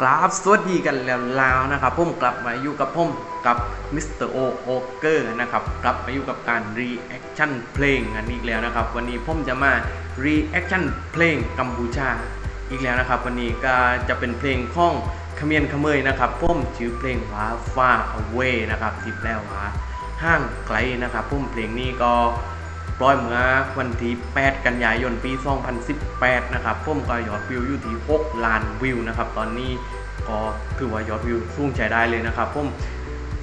กราฟสวัสดีกันแล้วลาวนะครับผมกลับมาอยู่กับผมกับมิสเตอร์โอโอเกอร์นะครับกลับมาอยู่กับการรีแอคชั่นเพลงอันนี้อีกแล้วนะครับวันนี้ผมจะมารีแอคชั่นเพลงกัมพูชาอีกแล้วนะครับ วันนี้ก็จะเป็นเพลงข้องขมียนขเมยนะครับผมชื่อเพลงว่าฟ้า away นะครับที่แปลว่าห้างไกลนะครับผมเพลงนี้ก็ปล่อยเมื่อวันที่8กันยายนปี 2018 นะครับผมก็ยอดวิวอยู่ที่6ล้านวิวนะครับ ตอนนี้ก็ถือว่ายอดวิวสูงใช้ได้เลยนะครับผม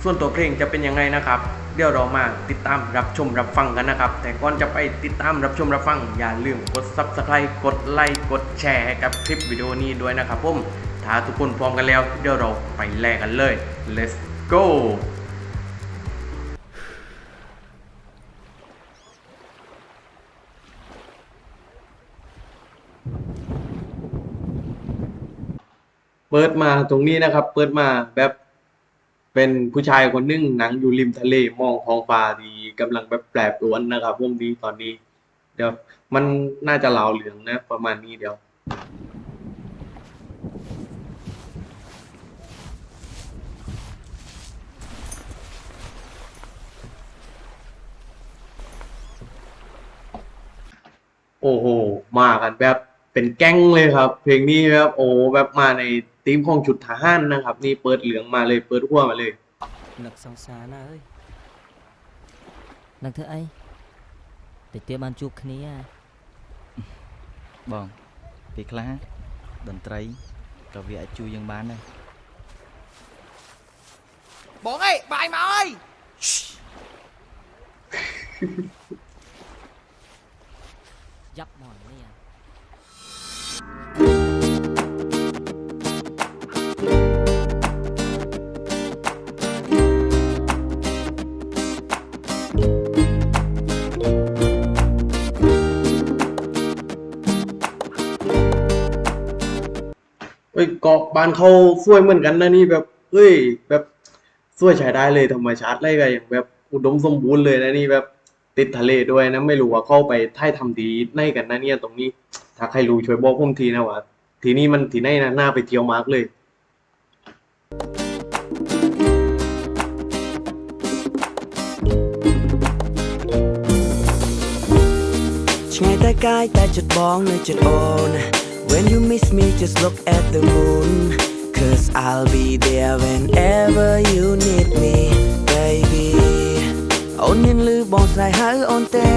ส่วนตัวเพลงจะเป็นยังไงนะครับ เดี๋ยวเรามาติดตามรับชมรับฟังกันนะครับ แต่ก่อนจะไปติดตามรับชมรับฟังอย่าลืมกด subscribe กดไลค์กดแชร์กับคลิปวิดีโอนี้ด้วยนะครับผมถ้าทุกคนพร้อมกันแล้ว เดี๋ยวเราไปแลกกันเลย let's go เปิดมาตรงนี้นะครับเปิดมาแบบเป็นผู้ชายคนนึ่งนั่งอยู่ริมทะเล มองท้องฟ้าดีกำลังแบบแปรปรวนนะครับพวกนี้ตอนนี้เดี๋ยวมันน่าจะเหลาเหลืองนะ ประมาณนี้เดี๋ยว โอ้โห มากันแบบเป็นแก๊งเลยครับ เพลงนี้ครับโอ้แบบมาใน ทีมของชุดทหารนะครับนี่เปิดเหลืองมาเลย เปิดหัวมาเลยหนักสงสารนะเอ้ยหนักเธอไอ้แต่เตี้ยบานจุกคนนี้องะีងពេលខนលះតร្ត្រីจูยังบ้านเลยบองไอ้บายมาไอ้ยับหน่อยเอ้ยเกาะบานเขาสวยเหมือนกันนะนี่แบบเฮ้ยแบบสวยใช้ได้เลยธรรมชาติอะไรกันอย่าง แบบอุดมสมบูรณ์เลยนะนี่แบบติดทะเลด้วยนะ ไม่รู้ว่าเข้าไปท่ายทำดีไนกันนะเนี่ย ตรงนี้ ถ้าใครรู้ช่วยบอกผมทีนะว่า ทีนี้มันทีใไนนะน่า ไปเที่ยวมากเลยไงแต่กายแต่จุดบ្តបងនៅจุดโอนะ When you miss me, just look at the moon. Cause I'll be there whenever you need me, baby. អូនមានលឺបងស្នេហ៍អូនទេ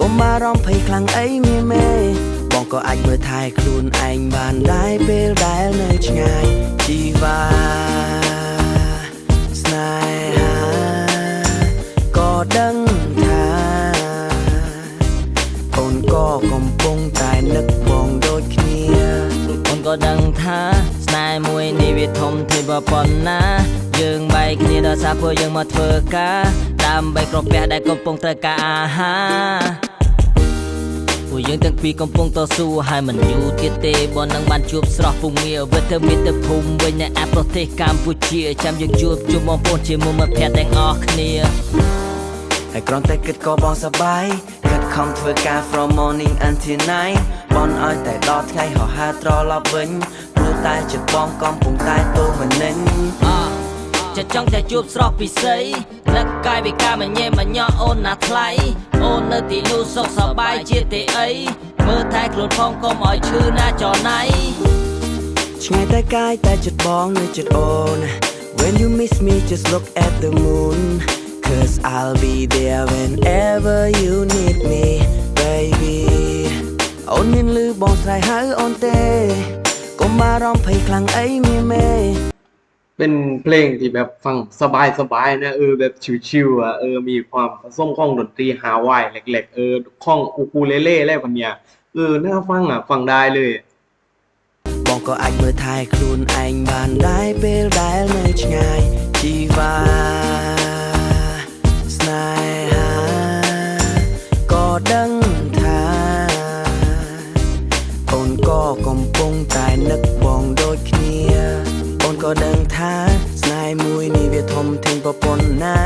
កុំបារម្ភភ័យខ្លាំងអីមានមេ បងក៏អាចមើលថែខ្លួនឯងបានដែរពេលដែលនៅឆ្ងាយជីវ៉ាដឹងថាស្នេហ៍មួយនេះវាធំធេបប៉ុណ្ណា យើងបែកគ្នាដល់សារពួកយើងមកធ្វើការតាមបែកគ្រប់ពះដែលកំពុងត្រូវការអាហារពួកយើងទាំងពីរកំពុងតស៊ូហើយមិនយូរទៀតទេបើនឹងបានជួបស្រស់ពុំងារវិធាមីទៅភូមិវិញនៅអាប្រទេសកម្ពុជាចាំយើងជួបជុំបងប្អូនជាមួយមិត្តភ័ក្តិទាំងអស់គ្នាហើយគ្រាន់តែគិតក៏បងសប្បាយខិតខំធ្វើការ from morning until night បន់ឲ្យតែដល់ថ្ងៃហោហើត្រឡប់វិញព្រោះតែចិត្តបងកំពុងតែទោមិននិញអចាចង់តែជួបស្រស់ពិសីរកកាយវិការមញេមញ៉អូនណាថ្លៃអូននៅទីនោះសុខសប្បាយជាទេអីមើលថែខ្លួនផងកុំឲ្យឈឺណាចណៃឆ្ងាយតែកាយតែចិត្តបងនៅចិត្តអូន When you miss me just look at the moon Cause I'll be there whenever you need me ร้องเพลงคลังไอ้มีเมเป็นเพลงที่แบบฟัง สบายสบายนะเออแบบชิวๆอ่ะ เออมีความส้มล้องดนตรีฮาวายเล็กๆ เออคล้องอูคูเลเล่อะไรแบบเนี้ยเออน่าฟังอ่ะ ฟังได้เลยบอងក៏អាចមើលថែខ្លួនឯងបាนដែរไេលដែលនៅឆ្ងាយជីវ៉ាស្នេហាក៏ដឹងថាអคนก็กំពុងតែនឹកបងក៏ដឹងថាស្នេហ៍មួយនេះវាធំធេងប្រពន្ធណា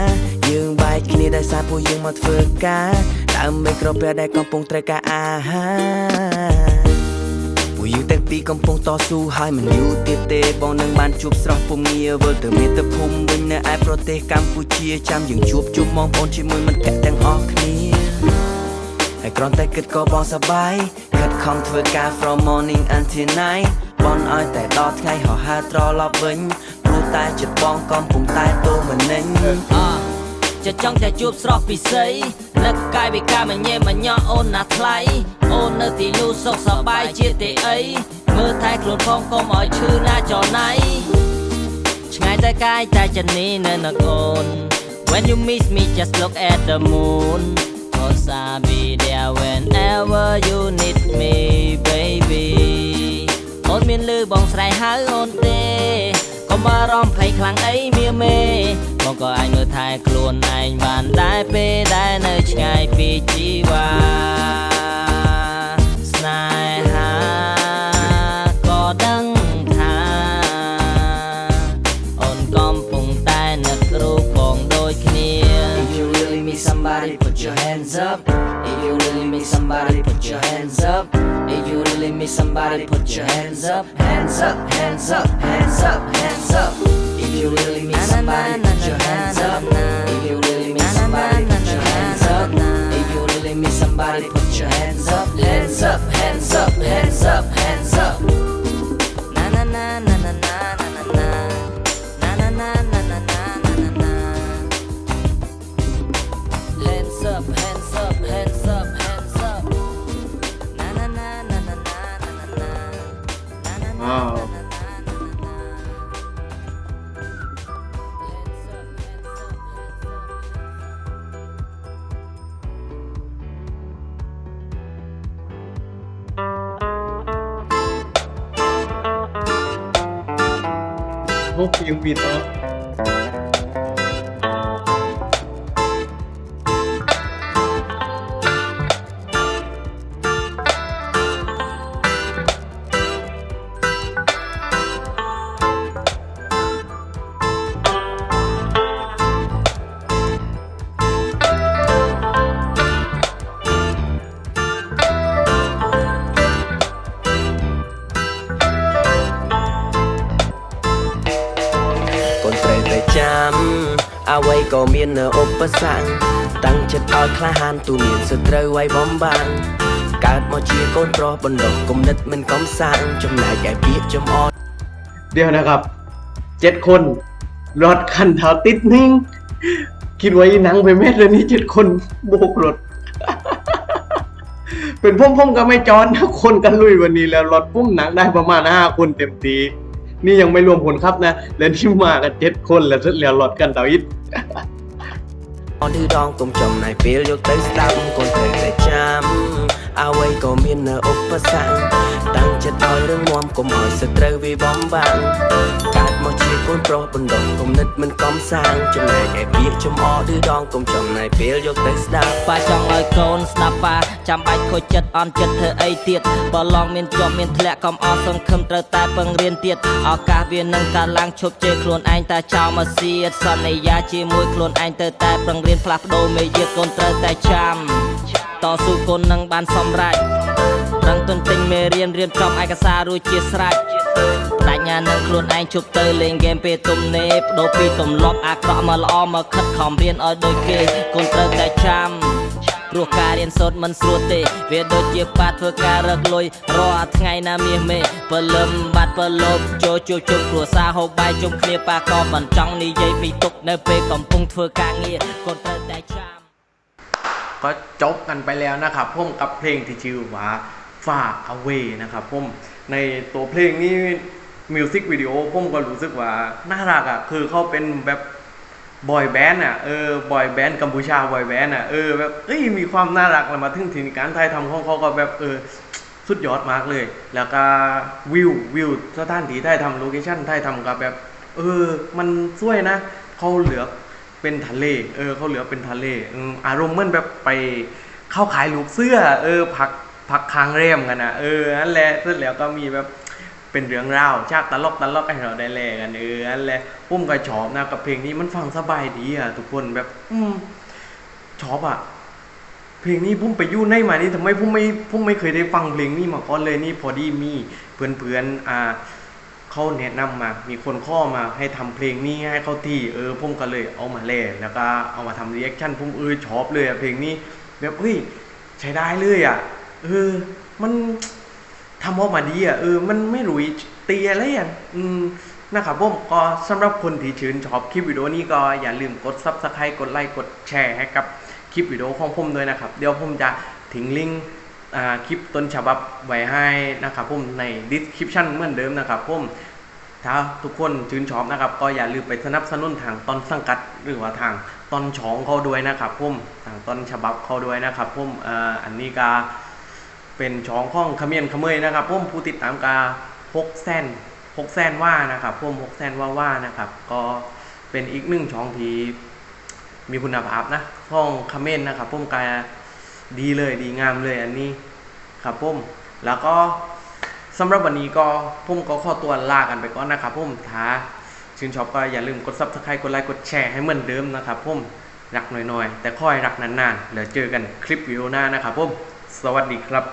យើងបែកគ្នាដោយសារពួកយើងមកធ្វើការដើមមេក្រពះដែលកំពុងត្រូវការអាហារពួកយើងទាំងពីរកំពុងតស៊ូហើយមិនយូរទៀតទេបងនឹងបានជួបស្រស់ពងារវិលទៅមាតុភូមិវិញនៅឯប្រទេសកម្ពុជាចាំយើងជួបជុំបងប្អូនជាមួយមិត្តភក្តិទាំងអស់គ្នាហើយគ្រាន់តែគិតក៏បងសប្បាយខិតខំធ្វើការ from morning until night បន់ឲ្យតែដល់ថ្ងៃហោហើត្រឡប់វិញព្រោះតែចិត្តបងកំពុងតែទូមិននិញអចិត្តចង់តែជួបស្រស់ពិសីនឹកកាយវិការមញេមញ៉អូនណាថ្លៃអូននៅទីយូរសុខសប្បាយជាទេអីមើលថែខ្លួនផងកុំឲ្យឈឺណាចណៃឆ្ងាយតែកាយតែចនីនៅនឹកអូន When you miss me just look at the moon Cause I'll be there whenever you need me baby អូនមានលឺបងស្រែហៅអូនទេកុំអារម្មណ៍ភ័យខ្លាំងអីមៀមេបងក៏អាចមើលថែ ខ្លួនឯងបានដែរពេលដែលនៅ ឆ្ងាយពីជីវ៉ាស្នេហាក៏ដឹងថាអូនកំពុងតែនឹករូបបងដូចគ្នា If you really miss somebody put your hands up somebody, put your hands up. If you really miss somebody, put your hands up, hands up, hands up, hands up, hands up. If you really miss somebody, put your hands up. If you really miss somebody, put your hands up. If you really miss somebody, put your hands up, hands up, hands up, hands up, hands up. Yupito ก็มีนอุปสรรคตั้งងิិอ្อឲคลาหលนตูมีนสានเត្រូវឲ្យបอបบនកើาមកជรកូនប្រុนបណ្ដុះគំดិតមិនมំសាន្กចំណែកឯ่ាក្យចំអត់เดี๋ยวนะครับเจ็ดคนรถคันเท้าติดนิ่งคิดไว้หนังไปเม็ดเลยนี่เจ็ดคนโบกรถเป็นพุ่มๆก็ไม่จอนคนกันลุยวันนี้แล้วรถพุ่มหนังได้ประมาณห้าคนเต็มตีนี่ยังไม่รวมคนครับนะ และที่มากันเจ็ดคนแล้วเลียวหลอดกันดาวิดตอนที่ดองตุ้มจมในเปลยกเต้นตัคนเคยแตจำអ្វីក៏មាននៅឧបសគ្គតាំងចិត្តឲ្យរឹងមាំកុំឲ្យសត្រូវវាបំបាំងកើតមកជាកូនប្រុសបណ្ដោះគំនិតមិនកំសាងចំណែកឯពាក្យចំអឌឺដងកុំចំណាយពេលយកទៅស្ដាប់ប៉ាចង់ឲ្យកូនស្ដាប់ប៉ាចាំបាច់ខូចចិត្តអន់ចិត្តធ្វើអីទៀតបើឡងមានជាប់មានធ្លាក់កុំអស់សង្ឃឹមត្រូវតែពឹងរៀនទៀតឱកាសវានឹងកើតឡើងឈប់ជេរខ្លួនឯងតែចោលមកសៀតសន្យាជាមួយខ្លួនឯងទៅតែប្រឹងរៀនផ្លាស់ប្ដូរមេយាកូនត្រូវតែចាំតស៊ូគុណនឹងបានសម្រេចនឹងទុនទិញមេរៀនរៀបចំឯកសាររួចជាស្រេចបដញ្ញានឹងខ្លួនឯងជប់ទៅលេងហ្គេមពេលទំនេរបដូរពីទម្លាប់អាក្រក់មកល្អមកខិតខំរៀនឲ្យដូចគេគុណត្រូវតែចាំព្រោះការរៀនសូត្រមិនស្រួលទេ វាដូចជាប៉ាធ្វើការរកលុយរាល់ថ្ងៃណាមាសមេព្រលឹមបាត់ព្រលប់ចូលជួបជុំគ្រួសារហូបបាយជុំគ្នាប៉ាក៏មិនចង់និយាយពីទុកនៅពេលកំពុងធ្វើការងារគុណត្រូវតែចាំก็จบกันไปแล้วนะครับพุ่มกับเพลงที่ชื่อว่าฝากเอาไวนะครับพุ่มในตัวเพลงนี้มิวสิกวิดีโอพุ่มก็รู้สึกว่าน่ารักอ่ะคือเขาเป็นแบบบอยแบนด์อ่ะเออบอยแบนด์กัมพูชาบอยแบนด์อ่ะเออแบบเอ้ย มีความน่ารักแล้ว มาถึงถิ่นการไทยทำของเขาก็แบบเออสุดยอดมากเลย แล้วก็ วิววิวสถานที่ไทยทำโลเคชั่นไทยทำก็แบบ เออ มันสวยนะเขาเหลือเป็นทะเล เออเขาเหลือเป็นทะเลอารมณ์เหมือนแบบไปเข้าขายลูกเสื้อ เออ ผักผักคางเรียมกันนะเออนั่นแหละเสร็จแล้วก็มีแบบเป็นเรื่องราวชากตลกตลกให้เราได้แลกันเออนั่นแหละปุ้มก็ชอบนะกับเพลงนี้มันฟังสบายดี อ่ะ ทุกคนแบบ อืม ชอบอ่ะ เพลงนี้พุ่มไปยู่ในมา นี่ทำไมพุ่มไม่ พุ่มไม่เคยได้ฟังเพลงนี้มาก่อนเลยนี่พอดีมีเพื่อนเพืนอ่าเขาแนะนำมา มีคนข้อมาให้ทำเพลงนี้ให้เขาที่ เออพุ่มก็เลย เอามาเล่นแล้วก็เอามาทำรีแอคชั่นพุ่มเออชอบเลยเพลงนี้แบบเฮ้ยใช้ได้เลยอ่ะ เออ มันทำออกมาดีอ่ะ เออ มันไม่หลุยตีอะไรอ่ะ อืม นะครับพุ่มก็สำหรับคนที่ชื่นชอบคลิปวิดีโอนี้ก็อย่าลืมกดซับสไครต์กดไลค์ กดแชร์ให้กับคลิปวิดีโอของพุ่มด้วยนะครับ เดี๋ยวพุ่มจะทิ้งลิงก์คลิปต้นฉบับไว้ให้นะครับผมในดิสคริปชันเหมือนเดิมนะครับผมถ้าทุกคนชื่นชอบนะครับ ก็อย่าลืมไปสนับสนุนทางตอนสังกัดหรือว่าทางตอนช่องเขาด้วยนะครับ พุ่มทางตอนฉบับเขาด้วยนะครับพุ่มอันนี้กาเป็นช่องข้องขมิ้นขมยนะครับพุ่มผู้ติดตามกาหกแสนหกแสนว่านะครับพุ่มหกแสนว่าว่านะครับ ก็เป็นอีกหนึ่งช่องที่มีคุณภาพนะห้องคอมเมนนะครับพุ่มกาดีเลยดีงามเลยอันนี้ครับพุ่มแล้วก็สำหรับวันนี้ก็พุ่มก็ขอตัวลากันไปก่อนนะครับพุ่มท้าชื่นชอบก็อย่าลืมกดซับสไครต์กดไลค์กดแชร์ให้เหมือนเดิมนะครับพุ่มรักหน่อยๆ แต่ค่อยรักนานๆเดี๋ยวเจอกันคลิปวิดีโอหน้านะครับพุ่มสวัสดีครับ